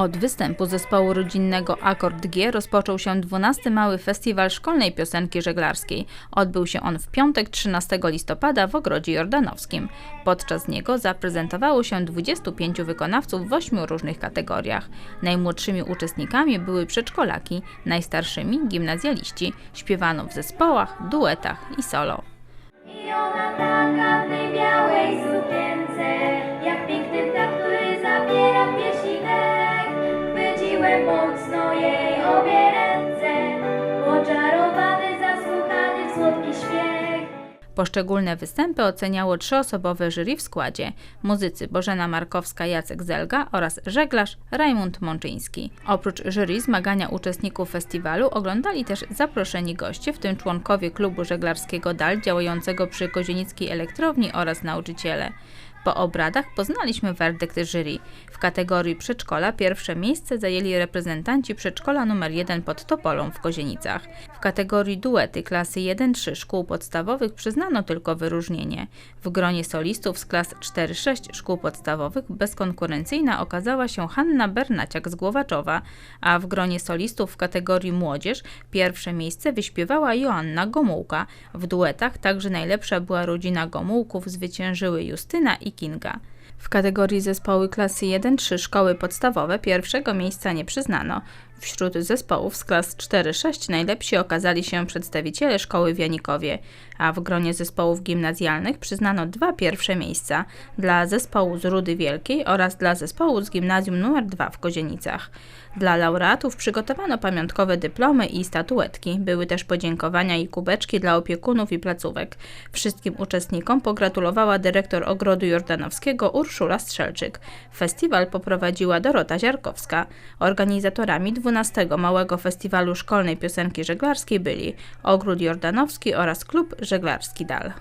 Od występu zespołu rodzinnego Akord G rozpoczął się 12 mały festiwal szkolnej piosenki żeglarskiej. Odbył się on w piątek 13 listopada w Ogrodzie Jordanowskim. Podczas niego zaprezentowało się 25 wykonawców w 8 różnych kategoriach. Najmłodszymi uczestnikami były przedszkolaki, najstarszymi gimnazjaliści. Śpiewano w zespołach, duetach i solo. I Poszczególne występy oceniało trzyosobowe jury w składzie muzycy Bożena Markowska, Jacek Zelga oraz żeglarz Rajmund Mączyński. Oprócz jury zmagania uczestników festiwalu oglądali też zaproszeni goście, w tym członkowie klubu żeglarskiego DAL działającego przy Kozienickiej Elektrowni oraz nauczyciele. Po obradach poznaliśmy werdykt jury. W kategorii przedszkola pierwsze miejsce zajęli reprezentanci przedszkola nr 1 pod Topolą w Kozienicach. W kategorii duety klasy 1-3 szkół podstawowych przyznano tylko wyróżnienie. W gronie solistów z klas 4-6 szkół podstawowych bezkonkurencyjna okazała się Hanna Bernaciak z Głowaczowa, a w gronie solistów w kategorii młodzież pierwsze miejsce wyśpiewała Joanna Gomułka. W duetach także najlepsza była rodzina Gomułków, zwyciężyły Justyna i Kinga. W kategorii zespoły klasy 1-3 szkoły podstawowe pierwszego miejsca nie przyznano. Wśród zespołów z klas 4-6 najlepsi okazali się przedstawiciele szkoły w Janikowie, a w gronie zespołów gimnazjalnych przyznano dwa pierwsze miejsca dla zespołu z Rudy Wielkiej oraz dla zespołu z gimnazjum nr 2 w Kozienicach. Dla laureatów przygotowano pamiątkowe dyplomy i statuetki. Były też podziękowania i kubeczki dla opiekunów i placówek. Wszystkim uczestnikom pogratulowała dyrektor Ogrodu Jordanowskiego Urszula Strzelczyk. Festiwal poprowadziła Dorota Ziarkowska. Organizatorami 12 Małego Festiwalu Szkolnej Piosenki Żeglarskiej byli Ogród Jordanowski oraz Klub Żeglarski DAL.